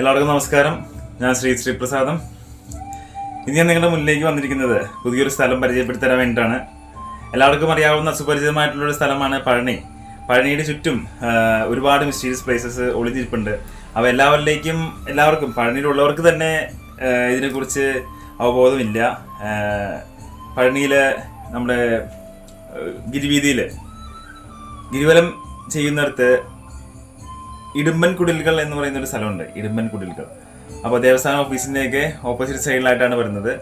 എല്ലാവർക്കും നമസ്കാരം. ഞാൻ ശ്രീ ശ്രീപ്രസാദം. ഇന്ന് ഞാൻ നിങ്ങളുടെ മുന്നിലേക്ക് വന്നിരിക്കുന്നത് പുതിയൊരു സ്ഥലം പരിചയപ്പെടുത്തി തരാൻ വേണ്ടിയിട്ടാണ്. എല്ലാവർക്കും അറിയാവുന്ന സുപരിചിതമായിട്ടുള്ള ഒരു സ്ഥലമാണ് പഴനി. പഴനിയുടെ ചുറ്റും ഒരുപാട് മിസ്റ്റീരിയസ് പ്ലേസസ് ഒളിഞ്ഞിരിപ്പുണ്ട്. അവ എല്ലാവരിലേക്കും എല്ലാവർക്കും പഴനിയിലുള്ളവർക്ക് തന്നെ ഇതിനെക്കുറിച്ച് അവബോധമില്ല. പഴനിയിൽ നമ്മുടെ ഗിരിവീതിയിൽ ഗിരിവലം ചെയ്യുന്നിടത്ത് ഇടുമ്പൻ കുടിലുകൾ എന്ന് പറയുന്ന ഒരു സ്ഥലമുണ്ട് ഇടുമ്പൻ കുടിലുകൾ. അപ്പോൾ ദേവസ്ഥാന ഓഫീസിന്റെയൊക്കെ ഓപ്പോസിറ്റ് സൈഡിലായിട്ടാണ് വരുന്നത്.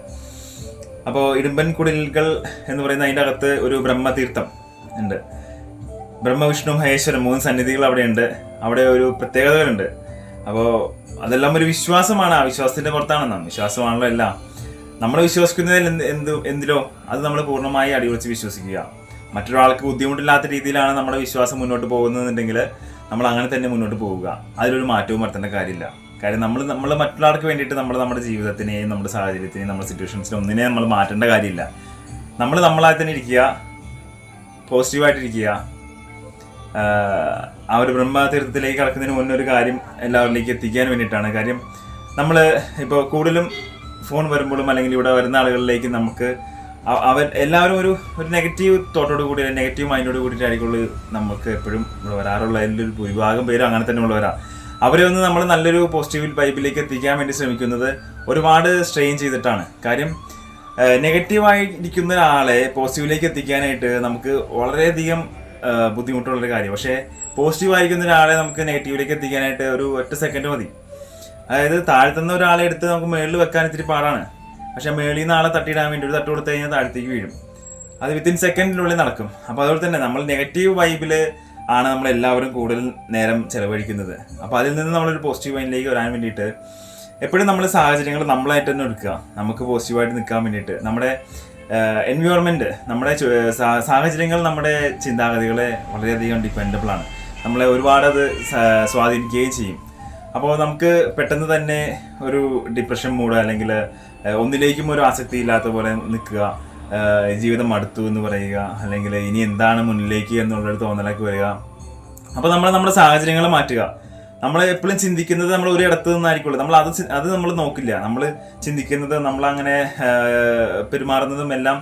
അപ്പോൾ ഇടുമ്പൻ കുടിലുകൾ എന്ന് പറയുന്ന അതിന്റെ അകത്ത് ഒരു ബ്രഹ്മതീർത്ഥം ഉണ്ട്. ബ്രഹ്മവിഷ്ണു മഹേശ്വരം മൂന്ന് സന്നിധികൾ അവിടെയുണ്ട്. അവിടെ ഒരു പ്രത്യേകതകളുണ്ട്. അപ്പോൾ അതെല്ലാം ഒരു വിശ്വാസമാണ്. ആ വിശ്വാസത്തിന്റെ പുറത്താണ് വിശ്വാസമാണല്ലോ എല്ലാം. നമ്മൾ വിശ്വസിക്കുന്നതിൽ എന്ത് എന്ത് എന്തിലോ അത് നമ്മൾ പൂർണമായി അടിയുറച്ച് വിശ്വസിക്കുക. മറ്റൊരാൾക്ക് ബുദ്ധിമുട്ടില്ലാത്ത രീതിയിലാണ് നമ്മുടെ വിശ്വാസം മുന്നോട്ട് പോകുന്നതെന്നുണ്ടെങ്കിൽ നമ്മൾ അങ്ങനെ തന്നെ മുന്നോട്ട് പോവുക. അതിലൊരു മാറ്റവും വരുത്തേണ്ട കാര്യമില്ല. കാര്യം നമ്മൾ നമ്മൾ മറ്റൊരാൾക്ക് വേണ്ടിയിട്ട് നമ്മൾ നമ്മുടെ ജീവിതത്തിനെയും നമ്മുടെ സാഹചര്യത്തിനെയും നമ്മുടെ സിറ്റുവേഷൻസിനും ഒന്നിനെ നമ്മൾ മാറ്റേണ്ട കാര്യമില്ല. നമ്മൾ നമ്മളായി തന്നെ ഇരിക്കുക. പോസിറ്റീവായിട്ടിരിക്കുക ആ ഒരു ബ്രഹ്മതീർത്ഥത്തിലേക്ക് കടക്കുന്നതിന് മുന്നേ ഒരു കാര്യം എല്ലാവരിലേക്ക് എത്തിക്കാൻ വേണ്ടിയിട്ടാണ്. കാര്യം നമ്മൾ ഇപ്പോൾ കൂടുതലും ഫോൺ വരുമ്പോഴും അല്ലെങ്കിൽ ഇവിടെ വരുന്ന ആളുകളിലേക്ക് നമുക്ക് അ- അവർ എല്ലാവരും ഒരു ഒരു നെഗറ്റീവ് തോട്ടോട് കൂടി നെഗറ്റീവ് മൈൻഡോട് കൂടിയിട്ടായിരിക്കുള്ളൂ നമുക്ക് എപ്പോഴും ഇവിടെ വരാറുള്ള ഒരു ഭൂരിഭാഗം പേരും അങ്ങനെ തന്നെ ഉള്ളവരാ. അവരെ ഒന്ന് നമ്മൾ നല്ലൊരു പോസിറ്റീവ് വൈബിലേക്ക് എത്തിക്കാൻ വേണ്ടി ശ്രമിക്കുന്നത് ഒരുപാട് സ്ട്രെയിൻ ചെയ്തിട്ടാണ്. കാര്യം നെഗറ്റീവായിരിക്കുന്ന ഒരാളെ പോസിറ്റീവിലേക്ക് എത്തിക്കാനായിട്ട് നമുക്ക് വളരെയധികം ബുദ്ധിമുട്ടുള്ളൊരു കാര്യം. പക്ഷേ പോസിറ്റീവ് ആയിരിക്കുന്ന ഒരാളെ നമുക്ക് നെഗറ്റീവിലേക്ക് എത്തിക്കാനായിട്ട് ഒരു ഒറ്റ സെക്കൻഡ് മതി. അതായത് താഴ്ത്തുന്ന ഒരാളെ എടുത്ത് നമുക്ക് മേളിൽ വെക്കാൻ ഇത്തിരി പാടാണ്. പക്ഷെ മേളിൽ നിന്ന് ആളെ തട്ടിയിടാൻ വേണ്ടി ഒരു തട്ട് കൊടുത്തു കഴിഞ്ഞാൽ താഴത്തേക്ക് വീഴും. അത് വിത്തിൻ സെക്കൻഡിനുള്ളിൽ നടക്കും. അപ്പോൾ അതുപോലെ തന്നെ നമ്മൾ നെഗറ്റീവ് വൈബിൽ ആണ് നമ്മൾ എല്ലാവരും കൂടുതൽ നേരം ചെലവഴിക്കുന്നത്. അപ്പോൾ അതിൽ നിന്ന് നമ്മളൊരു പോസിറ്റീവ് വൈനിലേക്ക് വരാൻ വേണ്ടിയിട്ട് എപ്പോഴും നമ്മൾ സാഹചര്യങ്ങൾ നമ്മളായിട്ട് തന്നെ എടുക്കുക. നമുക്ക് പോസിറ്റീവായിട്ട് നിൽക്കാൻ വേണ്ടിയിട്ട്. നമ്മുടെ എൻവയോൺമെന്റ് നമ്മുടെ സാഹചര്യങ്ങൾ നമ്മുടെ ചിന്താഗതികളെ വളരെയധികം ഡിപ്പെൻഡബിൾ ആണ്. നമ്മളെ ഒരുപാട് അത് സ്വാധീനിക്കുകയും ചെയ്യും. അപ്പോൾ നമുക്ക് പെട്ടെന്ന് തന്നെ ഒരു ഡിപ്രഷൻ മൂഡ് അല്ലെങ്കിൽ ഒന്നിലേക്കും ഒരു ആസക്തി ഇല്ലാത്ത പോലെ നിൽക്കുക ജീവിതം അടുത്തു എന്ന് പറയുക അല്ലെങ്കിൽ ഇനി എന്താണ് മുന്നിലേക്ക് എന്നുള്ളൊരു തോന്നലേക്ക് വരിക. അപ്പോൾ നമ്മൾ നമ്മുടെ സാഹചര്യങ്ങൾ മാറ്റുക. നമ്മൾ എപ്പോഴും ചിന്തിക്കുന്നത് നമ്മൾ ഒരു ഇടത്ത് നിന്നായിരിക്കുള്ളൂ. നമ്മൾ അത് അത് നമ്മൾ നോക്കില്ല. നമ്മൾ ചിന്തിക്കുന്നത് നമ്മൾ അങ്ങനെ പെരുമാറുന്നതും എല്ലാം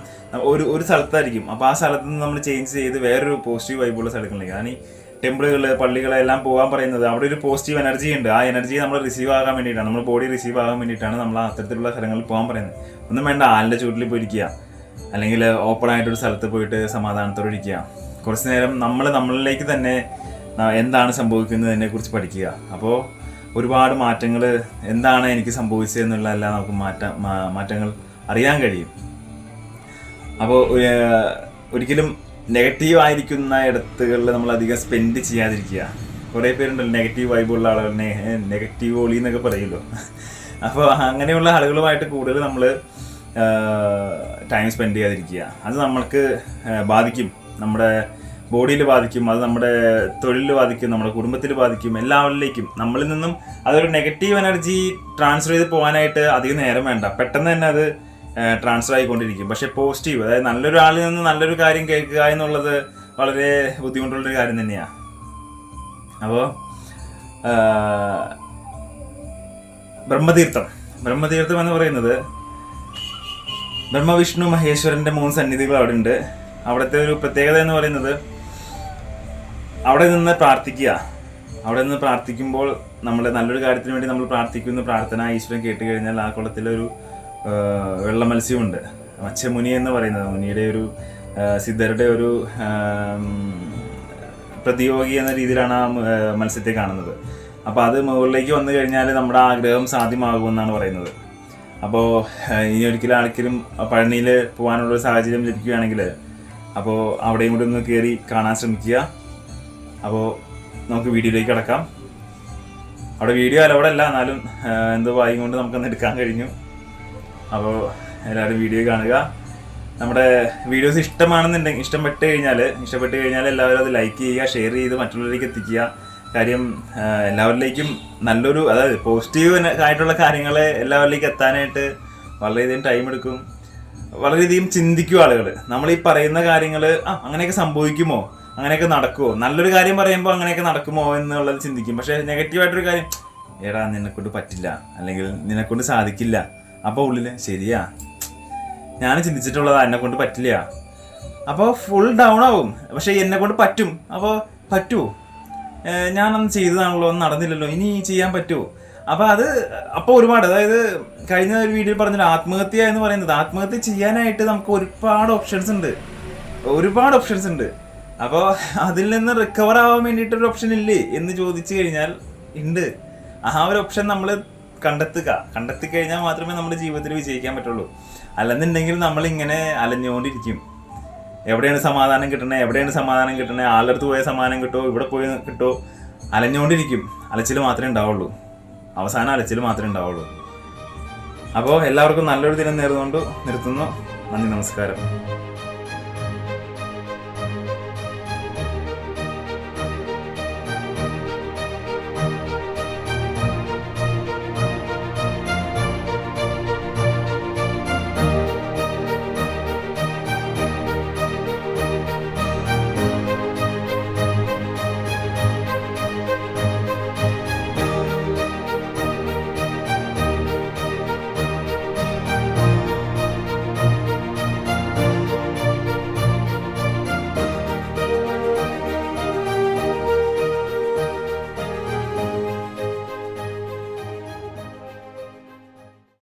ഒരു ഒരു സ്ഥലത്തായിരിക്കും. അപ്പോൾ ആ സ്ഥലത്ത് നിന്ന് നമ്മൾ ചേഞ്ച് ചെയ്ത് വേറൊരു പോസിറ്റീവ് വൈബുള്ള സ്ഥലങ്ങളിലേക്ക്. ഈ ടെമ്പിളുകൾ പള്ളികളെല്ലാം പോകാൻ പറയുന്നത്. അവിടെ ഒരു പോസിറ്റീവ് എനർജി ഉണ്ട്. ആ എനർജി നമ്മൾ റിസീവ് ആകാൻ വേണ്ടിയിട്ടാണ്. നമ്മൾ ബോഡി റിസീവ് ആകാൻ വേണ്ടിയിട്ടാണ് നമ്മൾ അത്തരത്തിലുള്ള സ്ഥലങ്ങളിൽ പോകാൻ പറയുന്നത്. ഒന്നും വേണ്ട. ആലിന്റെ ചൂട്ടിൽ പോയിരിക്കുക അല്ലെങ്കിൽ ഓപ്പൺ ആയിട്ടൊരു സ്ഥലത്ത് പോയിട്ട് സമാധാനത്തോടെ ഇരിക്കുക. കുറച്ച് നേരം നമ്മൾ നമ്മളിലേക്ക് തന്നെ എന്താണ് സംഭവിക്കുന്നതിനെ കുറിച്ച് പഠിക്കുക. അപ്പോൾ ഒരുപാട് മാറ്റങ്ങൾ എന്താണ് എനിക്ക് സംഭവിച്ചത് എന്നുള്ളതെല്ലാം നമുക്ക് മാറ്റ മാറ്റങ്ങൾ അറിയാൻ കഴിയും. അപ്പോൾ ഒരിക്കലും നെഗറ്റീവ് ആയിരിക്കുന്ന ഇടത്തുകളിൽ നമ്മൾ അധികം സ്പെൻഡ് ചെയ്യാതിരിക്കുക. കുറേ പേരുണ്ടല്ലോ നെഗറ്റീവ് വൈബുള്ള ആളുകൾ നെഗറ്റീവ് ഓളി എന്നൊക്കെ പറയുമല്ലോ. അപ്പോൾ അങ്ങനെയുള്ള ആളുകളുമായിട്ട് കൂടുതൽ നമ്മൾ ടൈം സ്പെൻഡ് ചെയ്യാതിരിക്കുക. അത് നമ്മൾക്ക് ബാധിക്കും. നമ്മുടെ ബോഡിയിൽ ബാധിക്കും അത് നമ്മുടെ തൊഴിലിൽ ബാധിക്കും നമ്മുടെ കുടുംബത്തിൽ ബാധിക്കും എല്ലാവരിലേക്കും. നമ്മളിൽ നിന്നും അതൊരു നെഗറ്റീവ് എനർജി ട്രാൻസ്ഫർ ചെയ്ത് പോകാനായിട്ട് അധികം നേരം വേണ്ട. പെട്ടെന്ന് തന്നെ അത് ട്രാൻസ്ഫർ ആയിക്കൊണ്ടിരിക്കും. പക്ഷേ പോസിറ്റീവ് അതായത് നല്ലൊരാളിൽ നിന്ന് നല്ലൊരു കാര്യം കേൾക്കുക എന്നുള്ളത് വളരെ ബുദ്ധിമുട്ടുള്ളൊരു കാര്യം തന്നെയാണ് അപ്പോൾ ബ്രഹ്മതീർത്ഥം. ബ്രഹ്മതീർത്ഥം എന്ന് പറയുന്നത് ബ്രഹ്മവിഷ്ണു മഹേശ്വരന്റെ മൂന്ന് സന്നിധികൾ അവിടെ ഉണ്ട് അവിടുത്തെ ഒരു പ്രത്യേകത എന്ന് പറയുന്നത് അവിടെ നിന്ന് പ്രാർത്ഥിക്കുക. അവിടെ നിന്ന് പ്രാർത്ഥിക്കുമ്പോൾ നമ്മൾ നല്ലൊരു കാര്യത്തിന് വേണ്ടി നമ്മൾ പ്രാർത്ഥിക്കുന്ന. പ്രാർത്ഥന ഈശ്വരൻ കേട്ട് കഴിഞ്ഞാൽ ആ കുളത്തിലൊരു വെള്ള മത്സ്യമുണ്ട്. മച്ചമുനി എന്ന് പറയുന്നത് മുനിയുടെ ഒരു സിദ്ധരുടെ ഒരു പ്രതിയോഗി എന്ന രീതിയിലാണ് ആ മത്സ്യത്തെ കാണുന്നത്. അപ്പോൾ അത് മുകളിലേക്ക് വന്നു കഴിഞ്ഞാൽ നമ്മുടെ ആഗ്രഹം സാധ്യമാകുമെന്നാണ് പറയുന്നത്. അപ്പോൾ ഇനി ഒരിക്കലും ആൾക്കാരും പഴനിയിൽ പോകാനുള്ള സാഹചര്യം ലഭിക്കുകയാണെങ്കിൽ അപ്പോൾ അവിടെയും കൂടി ഒന്ന് കയറി കാണാൻ ശ്രമിക്കുക. അപ്പോൾ നമുക്ക് വീഡിയോയിലേക്ക് കിടക്കാം. അവിടെ വീഡിയോ അലവിടെ അല്ല എന്നാലും എന്തോ വായിക്കൊണ്ട് കൊണ്ട് നമുക്കൊന്ന് എടുക്കാൻ കഴിഞ്ഞു. അപ്പോൾ എല്ലാവരും വീഡിയോ കാണുക. നമ്മുടെ വീഡിയോസ് ഇഷ്ടമാണെന്നുണ്ടെങ്കിൽ ഇഷ്ടപ്പെട്ട് കഴിഞ്ഞാൽ ഇഷ്ടപ്പെട്ട് കഴിഞ്ഞാൽ എല്ലാവരും അത് ലൈക്ക് ചെയ്യുക ഷെയർ ചെയ്ത് മറ്റുള്ളവരിലേക്ക് എത്തിക്കുക. കാര്യം എല്ലാവരിലേക്കും നല്ലൊരു അതായത് പോസിറ്റീവ് ആയിട്ടുള്ള കാര്യങ്ങൾ എല്ലാവരിലേക്കും എത്താനായിട്ട് വളരെയധികം ടൈം എടുക്കും. വളരെയധികം ചിന്തിക്കും ആളുകൾ നമ്മൾ ഈ പറയുന്ന കാര്യങ്ങൾ ആ അങ്ങനെയൊക്കെ സംഭവിക്കുമോ? അങ്ങനെയൊക്കെ നടക്കുമോ നല്ലൊരു കാര്യം പറയുമ്പോൾ അങ്ങനെയൊക്കെ നടക്കുമോ എന്നുള്ളത് ചിന്തിക്കും. പക്ഷേ നെഗറ്റീവായിട്ടൊരു കാര്യം ഏടാ നിന്നെക്കൊണ്ട് പറ്റില്ല. അല്ലെങ്കിൽ നിന്നെക്കൊണ്ട് സാധിക്കില്ല. അപ്പോൾ ഉള്ളിൽ ശരിയാ. ഞാൻ ചിന്തിച്ചിട്ടുള്ളത് എന്നെ കൊണ്ട് പറ്റില്ല. അപ്പോൾ ഫുൾ ഡൗൺ ആവും. പക്ഷെ എന്നെ കൊണ്ട് പറ്റും. അപ്പോൾ പറ്റുമോ ഞാനന്ന് ചെയ്തതാണല്ലോ ഒന്നും നടന്നില്ലല്ലോ. ഇനി ചെയ്യാൻ പറ്റുമോ അപ്പോൾ അത് അപ്പോൾ ഒരുപാട് അതായത് കഴിഞ്ഞ ഒരു വീഡിയോയിൽ പറഞ്ഞല്ലോ ആത്മഹത്യ എന്ന് പറയുന്നത്. ആത്മഹത്യ ചെയ്യാനായിട്ട് നമുക്ക് ഒരുപാട് ഓപ്ഷൻസ് ഉണ്ട്. ഒരുപാട് ഓപ്ഷൻസ് ഉണ്ട്. അപ്പോൾ അതിൽ നിന്ന് റിക്കവർ ആവാൻ വേണ്ടിയിട്ടൊരു ഓപ്ഷൻ ഇല്ലേ എന്ന് ചോദിച്ചു കഴിഞ്ഞാൽ ഉണ്ട്. ആ ഒരു ഓപ്ഷൻ നമ്മൾ കണ്ടെത്തുക. കണ്ടെത്തി കഴിഞ്ഞാൽ മാത്രമേ നമ്മുടെ ജീവിതത്തിൽ വിജയിക്കാൻ പറ്റുള്ളൂ. അല്ലെന്നുണ്ടെങ്കിൽ നമ്മൾ ഇങ്ങനെ അലഞ്ഞുകൊണ്ടിരിക്കും. എവിടെയാണ് സമാധാനം കിട്ടണേ? എവിടെയാണ് സമാധാനം കിട്ടണേ? ആളുടെ അടുത്ത് പോയ സമാധാനം കിട്ടുമോ ഇവിടെ പോയി കിട്ടുമോ അലഞ്ഞുകൊണ്ടിരിക്കും. അലച്ചിൽ മാത്രമേ ഉണ്ടാവുള്ളൂ. അവസാനം അലച്ചിൽ മാത്രമേ ഉണ്ടാവുള്ളൂ. അപ്പോൾ എല്ലാവർക്കും നല്ലൊരു ദിനം നേർന്നുകൊണ്ട് നിർത്തുന്നു. നന്ദി നമസ്കാരം.